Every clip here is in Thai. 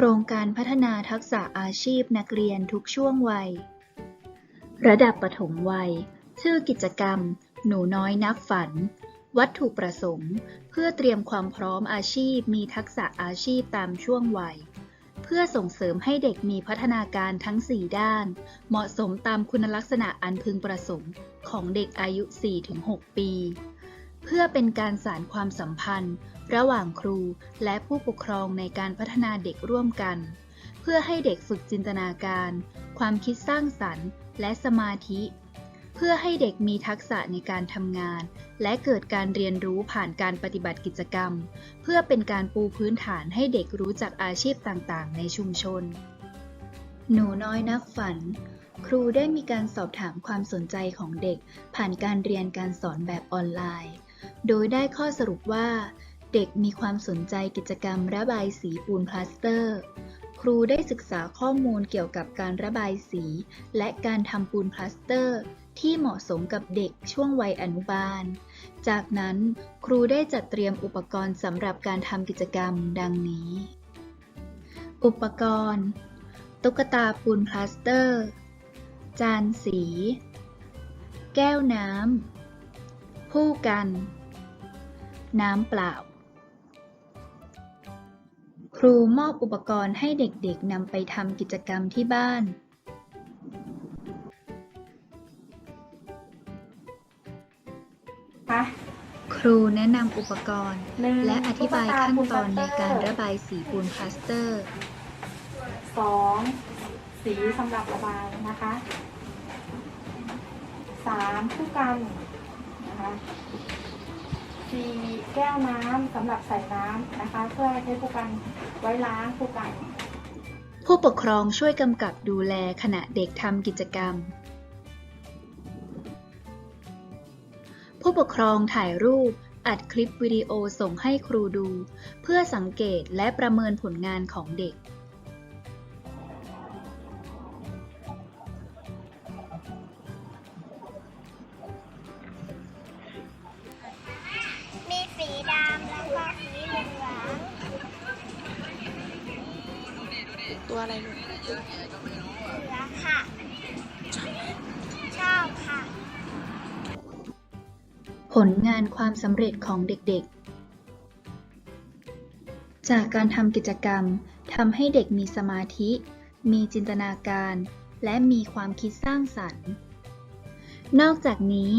โครงการพัฒนาทักษะอาชีพนักเรียนทุกช่วงวัย ระดับปฐมวัย ชื่อกิจกรรม หนูน้อยนักฝัน วัตถุประสงค์ เพื่อเตรียมความพร้อมอาชีพมีทักษะอาชีพตามช่วงวัย เพื่อส่งเสริมให้เด็กมีพัฒนาการทั้ง 4 ด้าน เหมาะสมตามคุณลักษณะอันพึงประสงค์ของเด็กอายุ 4-6 ปี เพื่อเป็นการสานความสัมพันธ์ ระหว่างครูและผู้ปกครองในการพัฒนาเด็กร่วมกัน เพื่อให้เด็กฝึกจินตนาการ ความคิดสร้างสรรค์ และสมาธิ เพื่อให้เด็กมีทักษะในการทำงาน และเกิดการเรียนรู้ผ่านการปฏิบัติกิจกรรม เพื่อเป็นการปูพื้นฐานให้เด็กรู้จักอาชีพต่างๆ ในชุมชน หนูน้อยนักฝันครูได้มีการสอบถามความสนใจของเด็กผ่านการเรียนการสอนแบบออนไลน์ โดยได้ข้อสรุปว่า เด็กมีความสนใจกิจกรรมระบายสีปูนพลาสเตอร์ ครูได้ศึกษาข้อมูลเกี่ยวกับการระบายสี และการทำปูนพลาสเตอร์ ที่เหมาะสมกับเด็กช่วงวัยอนุบาล จากนั้นครูได้จัดเตรียมอุปกรณ์สำหรับการทำกิจกรรมดังนี้ อุปกรณ์ ตุ๊กตาปูนพลาสเตอร์ จานสี แก้วน้ำ ผู้กัน น้ำเปล่า ครูมอบอุปกรณ์ให้เด็กๆนำไปทำกิจกรรมที่บ้าน คะ ครูแนะนำอุปกรณ์ หนึ่งและอธิบายขั้นตอนในตุ๊กตาการปูนพลาสเตอร์ระบายสีปูนพลาสเตอร์ สองสีสำหรับระบายนะคะสามผู้กัน นะคะสี่แก้วน้ำสำหรับใส่น้ำนะคะ เพื่อใช้ผู้กันไว้ล้างผู้กัน ผู้ปกครองช่วยกำกับดูแลขณะเด็กทำกิจกรรม ผู้ปกครองถ่ายรูป อัดคลิปวิดีโอส่งให้ครูดู เพื่อสังเกตและประเมินผลงานของเด็ก เร็จของเด็กๆ จากการทำกิจกรรมทำให้เด็กมีสมาธิ มีจินตนาการ และมีความคิดสร้างสรรค์ นอกจากนี้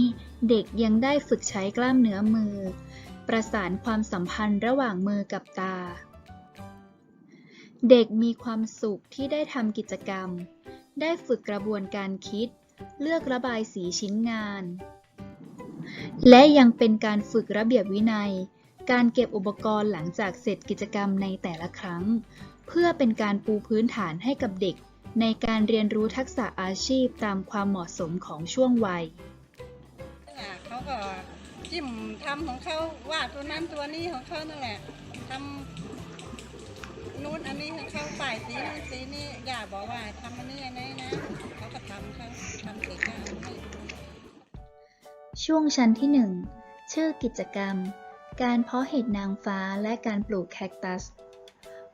เด็กยังได้ฝึกใช้กล้ามเนื้อมือ ประสานความสัมพันธ์ระหว่างมือกับตา เด็กมีความสุขที่ได้ทำกิจกรรม ได้ฝึกกระบวนการคิด เลือกระบายสีชิ้นงาน และยังเป็นการฝึกระเบียบวินัย การเก็บอุปกรณ์หลังจากเสร็จกิจกรรมในแต่ละครั้ง เพื่อเป็นการปูพื้นฐานให้กับเด็ก ในการเรียนรู้ทักษะอาชีพตามความเหมาะสมของช่วงวัยเขาก็จิ้มทำของเขาวาดตัวนั้นตัวนี้ของเขานั่นแหละทำนู้นอันนี้ของเขาฝ่ายสีนู้นสีนี้อย่าบอกว่าทำอันนี้อันนี้นะเขาก็ทำเขาทำเสร็จก็เอาให้ ช่วงชั้นที่ 1 ชื่อกิจกรรม การเพาะเห็ดนางฟ้าและการปลูกแคคตัส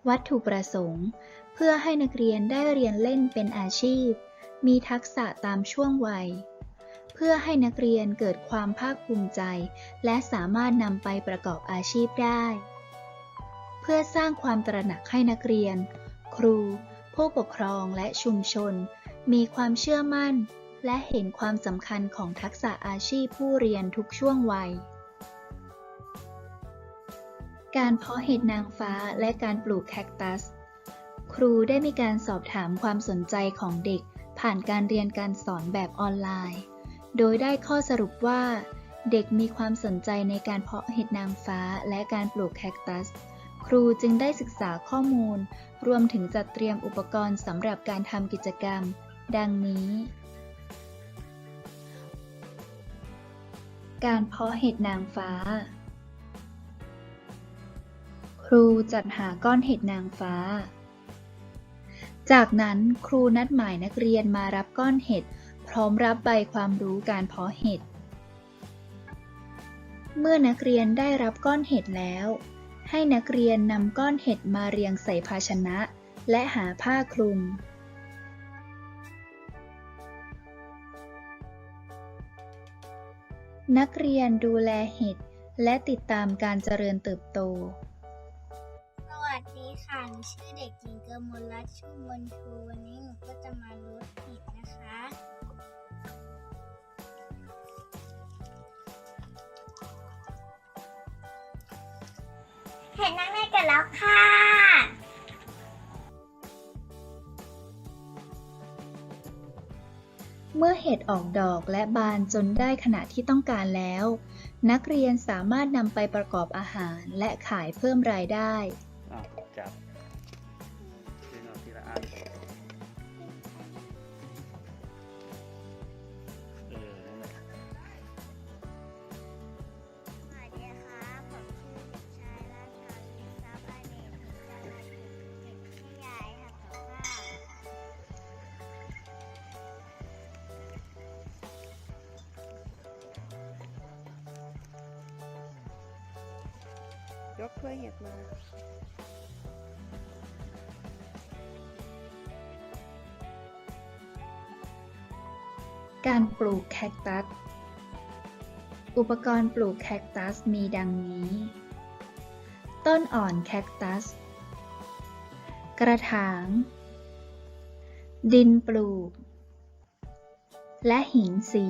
วัตถุประสงค์ เพื่อให้นักเรียนได้เรียนเล่นเป็นอาชีพ มีทักษะตามช่วงวัย เพื่อให้นักเรียนเกิดความภาคภูมิใจ และสามารถนำไปประกอบอาชีพได้ เพื่อสร้างความตระหนักให้นักเรียน ครู ผู้ปกครองและชุมชน มีความเชื่อมั่น และเห็นความสำคัญของทักษะอาชีพผู้เรียนทุกช่วงวัย การเพาะเห็ดนางฟ้าและการปลูกแคคตัส ครูได้มีการสอบถามความสนใจของเด็ก ผ่านการเรียนการสอนแบบออนไลน์ โดยได้ข้อสรุปว่า เด็กมีความสนใจในการเพาะเห็ดนางฟ้าและการปลูกแคคตัสครูจึงได้ศึกษาข้อมูล รวมถึงจัดเตรียมอุปกรณ์สำหรับการทำกิจกรรม ดังนี้ การเพาะเห็ดนางฟ้า ครูจัดหาก้อนเห็ดนางฟ้า จากนั้นครูนัดหมายนักเรียนมารับก้อนเห็ด พร้อมรับใบความรู้การเพาะเห็ด เมื่อนักเรียนได้รับก้อนเห็ดแล้ว ให้นักเรียนนำก้อนเห็ดมาเรียงใส่ภาชนะ และหาผ้าคลุม นักเรียนดูแลเห็ดและติดตามการเจริญเติบโต สวัสดีค่ะหนูชื่อเด็กหญิงกมลรัตน์ชุ่มบนชูวันนี้หนูก็จะมาลดผิดนะคะ เห็นนั่งได้กันแล้วค่ะ เมื่อเห็ดออกดอกและบานจนได้ขนาดที่ต้องการแล้ว นักเรียนสามารถนำไปประกอบอาหารและขายเพิ่มรายได้ ยกถ้วยเห็ดมาการปลูกแคคตัส อุปกรณ์ปลูกแคคตัสมีดังนี้ ต้นอ่อนแคคตัส กระถาง ดินปลูก และหินสี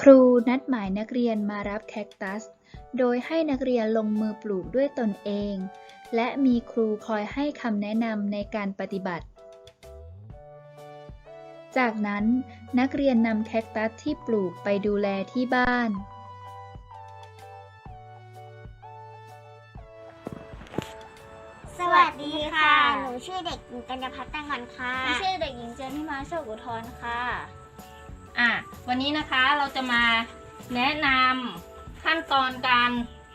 ครูนัดหมายนักเรียนมารับแคคตัส โดยให้นักเรียนลงมือปลูกด้วยตนเอง และมีครูคอยให้คำแนะนำในการปฏิบัติ จากนั้นนักเรียนนำแคคตัสที่ปลูกไปดูแลที่บ้านสวัสดีค่ะ หนูชื่อเด็กหญิงกัญญาพัฒน์ตั้งวันค่ะหนูชื่อเด็กหญิงเจนทิมาโชคอุทธรค่ะ อะวันนี้นะคะเราจะมาแนะนำขั้นตอนการ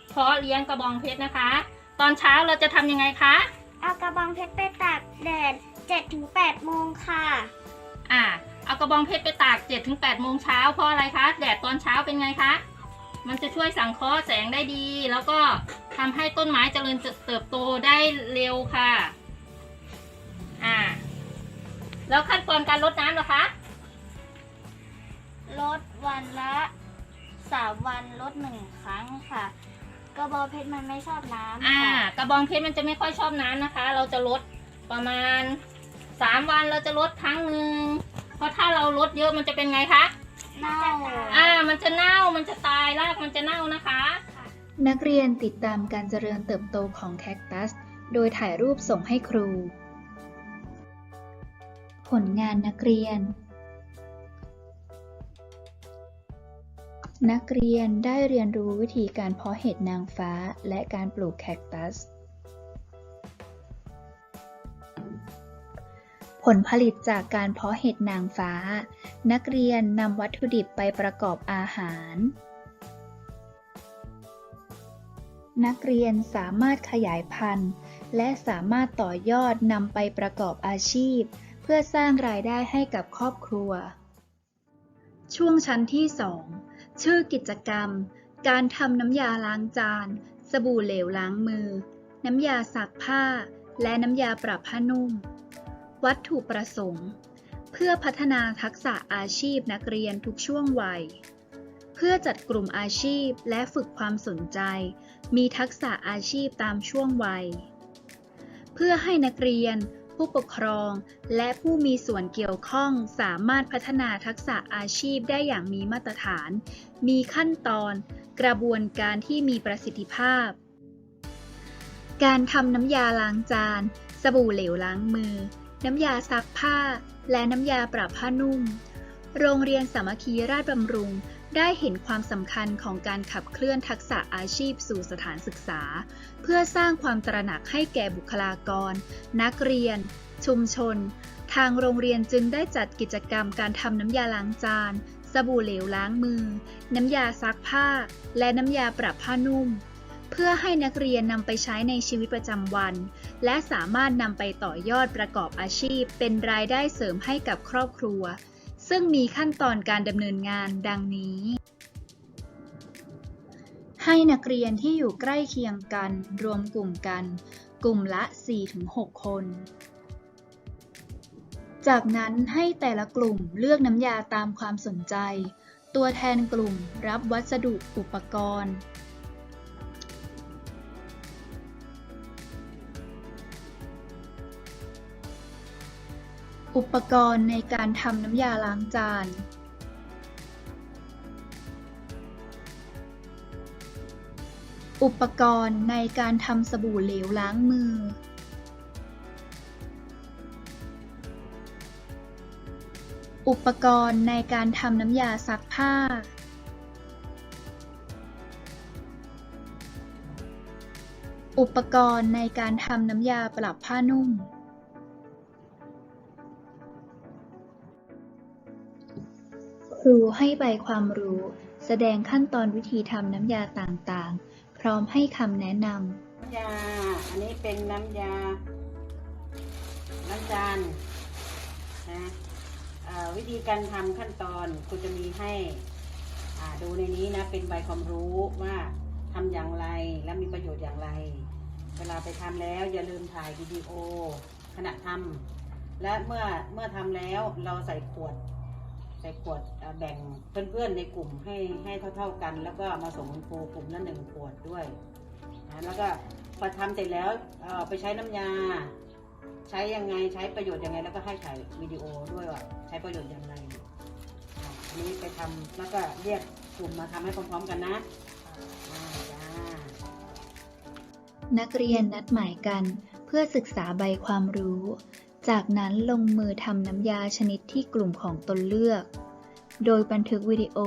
เพาะเลี้ยงกระบองเพชรนะคะ ตอนเช้าเราจะทำยังไงคะเอากระบองเพชรไปตากแดด7-8โมงค่ะ อะเอากระบองเพชรไปตาก7-8ถึง8โมงเช้าเพราะอะไรคะ แดดตอนเช้าเป็นไงคะมันจะช่วยสังเคราะห์แสงได้ดี แล้วก็ทำให้ต้นไม้เจริญเติบโตได้เร็วค่ะ อ่า แล้วขั้นตอนการรดน้ำเหรอคะ ลดวันละสามวันลดหนึ่งครั้งค่ะ กระบองเพชรมันไม่ชอบน้ำอ่า ค่ะกระบองเพชรมันจะไม่ค่อยชอบน้ำนะคะ เราจะลดประมาณสามวันเราจะลดครั้งหนึ่งเพราะถ้าเราลดเยอะมันจะเป็นไงคะ เน่าอ่า มันจะเน่า มันจะตาย รากมันจะเน่านะคะ นักเรียนติดตามการเจริญเติบโตของแคคตัส โดยถ่ายรูปส่งให้ครู ผลงานนักเรียน นักเรียนได้เรียนรู้วิธีการเพาะเห็ดนางฟ้าและการปลูกแคคตัส ผลผลิตจากการเพาะเห็ดนางฟ้า นักเรียนนำวัตถุดิบไปประกอบอาหาร นักเรียนสามารถขยายพันธุ์ และสามารถต่อยอดนำไปประกอบอาชีพ เพื่อสร้างรายได้ให้กับครอบครัว ช่วงชั้นที่ 2 ชื่อกิจกรรม การทำน้ำยาล้างจาน สบู่เหลวล้างมือ น้ำยาซักผ้า และน้ำยาปรับผ้านุ่ม วัตถุประสงค์ เพื่อพัฒนาทักษะอาชีพนักเรียนทุกช่วงวัย เพื่อจัดกลุ่มอาชีพและฝึกความสนใจ มีทักษะอาชีพตามช่วงวัย เพื่อให้นักเรียน ผู้ปกครอง และผู้มีส่วนเกี่ยวข้องสามารถพัฒนาทักษะอาชีพได้อย่างมีมาตรฐาน มีขั้นตอน กระบวนการที่มีประสิทธิภาพ การทำน้ำยาล้างจาน สบู่เหลวล้างมือ น้ำยาซักผ้า และน้ำยาปรับผ้านุ่ม โรงเรียนสามัคคีราชบำรุง ได้เห็นความสำคัญของการขับเคลื่อนทักษะอาชีพสู่สถานศึกษา เพื่อสร้างความตระหนักให้แก่บุคลากร นักเรียน ชุมชน ทางโรงเรียนจึงได้จัดกิจกรรมการทำน้ำยาล้างจาน สบู่เหลวล้างมือ น้ำยาซักผ้า และน้ำยาปรับผ้านุ่ม เพื่อให้นักเรียนนำไปใช้ในชีวิตประจำวัน และสามารถนำไปต่อยอดประกอบอาชีพ เป็นรายได้เสริมให้กับครอบครัว ซึ่งมีขั้นตอนการดำเนินงานดังนี้ ให้นักเรียนที่อยู่ใกล้เคียงกัน รวมกลุ่มกัน กลุ่มละ 4-6 คน จากนั้นให้แต่ละกลุ่มเลือกน้ำยาตามความสนใจ ตัวแทนกลุ่มรับวัสดุอุปกรณ์ อุปกรณ์ในการทำน้ำยาล้างจาน อุปกรณ์ในการทำสบู่เหลวล้างมือ อุปกรณ์ในการทำน้ำยาซักผ้า อุปกรณ์ในการทำน้ำยาปรับผ้านุ่ม ครูให้ใบความรู้ แสดงขั้นตอนวิธีทำน้ำยาต่างๆ พร้อมให้คำแนะนำน้ำยา อันนี้เป็นน้ำยา น้ำจานนะวิธีการทำขั้นตอนคุณจะมีให้ดูในนี้นะ เป็นใบความรู้ว่าทำอย่างไรและมีประโยชน์อย่างไร เวลาไปทำแล้วอย่าลืมถ่ายวิดีโอขณะทำและเมื่อเมื่อทำแล้วเราใส่ขวด ส่ขวดแบ่งเพื่อนๆในกลุ่มให้ให้เท่าๆกัน แล้วก็มาส่งคุณครูกลุ่มละหนึ่งขวดด้วยนะแล้วก็พอทำเสร็จแล้วไปใช้น้ำยา ใช้ยังไงใช้ประโยชน์ยังไง แล้วก็ให้ถ่ายวิดีโอด้วยว่าใช้ประโยชน์ย่างไรอะอันนี้ไปทำแล้วก็เรียกกลุ่มมาทำให้พร้อมๆกันนะนักเรียนนัดหมายกันเพื่อศึกษาใบความรู้ จากนั้นลงมือทำน้ำยาชนิดที่กลุ่มของตนเลือก โดยบันทึกวิดีโอ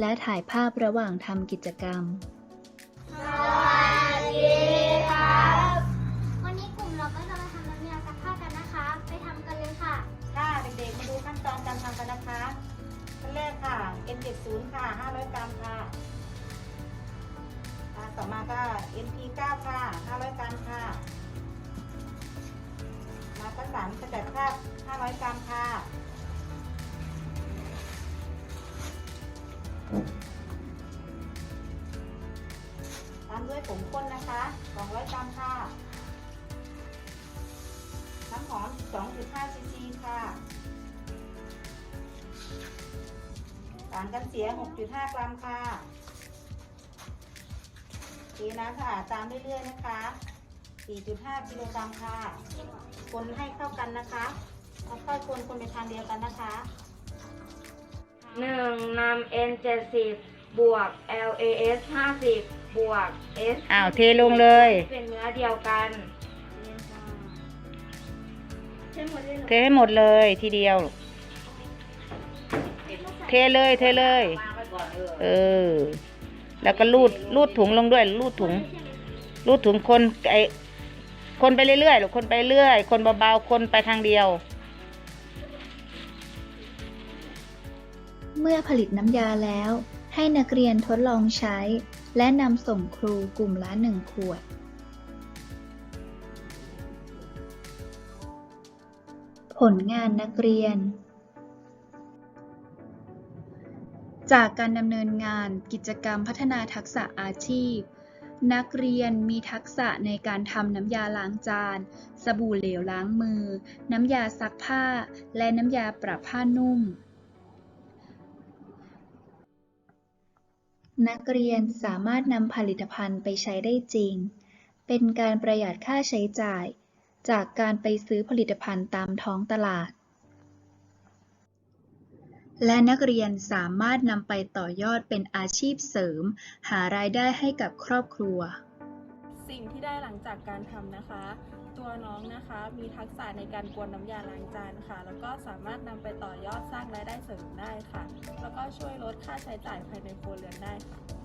และถ่ายภาพระหว่างทำกิจกรรมวันนี้กลุ่มเราก็จะมาทำน้ำยาซักผ้ากันนะคะ ไปทำกันเลยค่ะ ค่ะเด็กๆมาดูขั้นตอนการทำกันนะคะขั้นแรกค่ะ N70 ค่ะ 500 กรัมค่ะอ่าต่อมาก็ NP9 ค่ะ 500 กรัมค่ะ มาก็สารกระจัดคราบ500 กรัมค่ะตามด้วยผงข้นนะคะ 200 กรัมค่ะ น้ำหอม 2.5ซีซีค่ะสารกันเสีย 6.5 กรัมค่ะเทน้ำสะอาดตามเรื่อยๆนะคะ 4.5 กิโลกรัมค่ะ คนให้เข้ากันนะคะค่อยๆคนคนไปทางเดียวกันนะคะหนึ่งนำ N เจ็ดสิบบวก LAS ห้าสิบบวก S อ้าวเทลงเลย เป็นเนื้อเดียวกันเทให้หมดเลยทีเดียวเทเลยเทเลย เออ แล้วก็รูดรูดถุงลงด้วยรูดถุงรูดถุงคนไอ คนไปเรื่อยๆหรือคนไปเรื่อย คนเบาๆ คนไปทางเดียว เมื่อผลิตน้ำยาแล้ว ให้นักเรียนทดลองใช้ และนำส่งครูกลุ่มละหนึ่งขวดผลงานนักเรียน จากการดำเนินงานกิจกรรมพัฒนาทักษะอาชีพ นักเรียนมีทักษะในการทำน้ำยาล้างจาน สบู่เหลวล้างมือ น้ำยาซักผ้า และน้ำยาปรับผ้านุ่ม นักเรียนสามารถนำผลิตภัณฑ์ไปใช้ได้จริง เป็นการประหยัดค่าใช้จ่าย จากการไปซื้อผลิตภัณฑ์ตามท้องตลาด และนักเรียนสามารถนำไปต่อยอดเป็นอาชีพเสริม หารายได้ให้กับครอบครัว สิ่งที่ได้หลังจากการทำนะคะ ตัวน้องนะคะมีทักษะในการกวนน้ำยาล้างจานค่ะ แล้วก็สามารถนำไปต่อยอดสร้างรายได้เสริมได้ค่ะ แล้วก็ช่วยลดค่าใช้จ่ายภายในครัวเรือนได้ค่ะ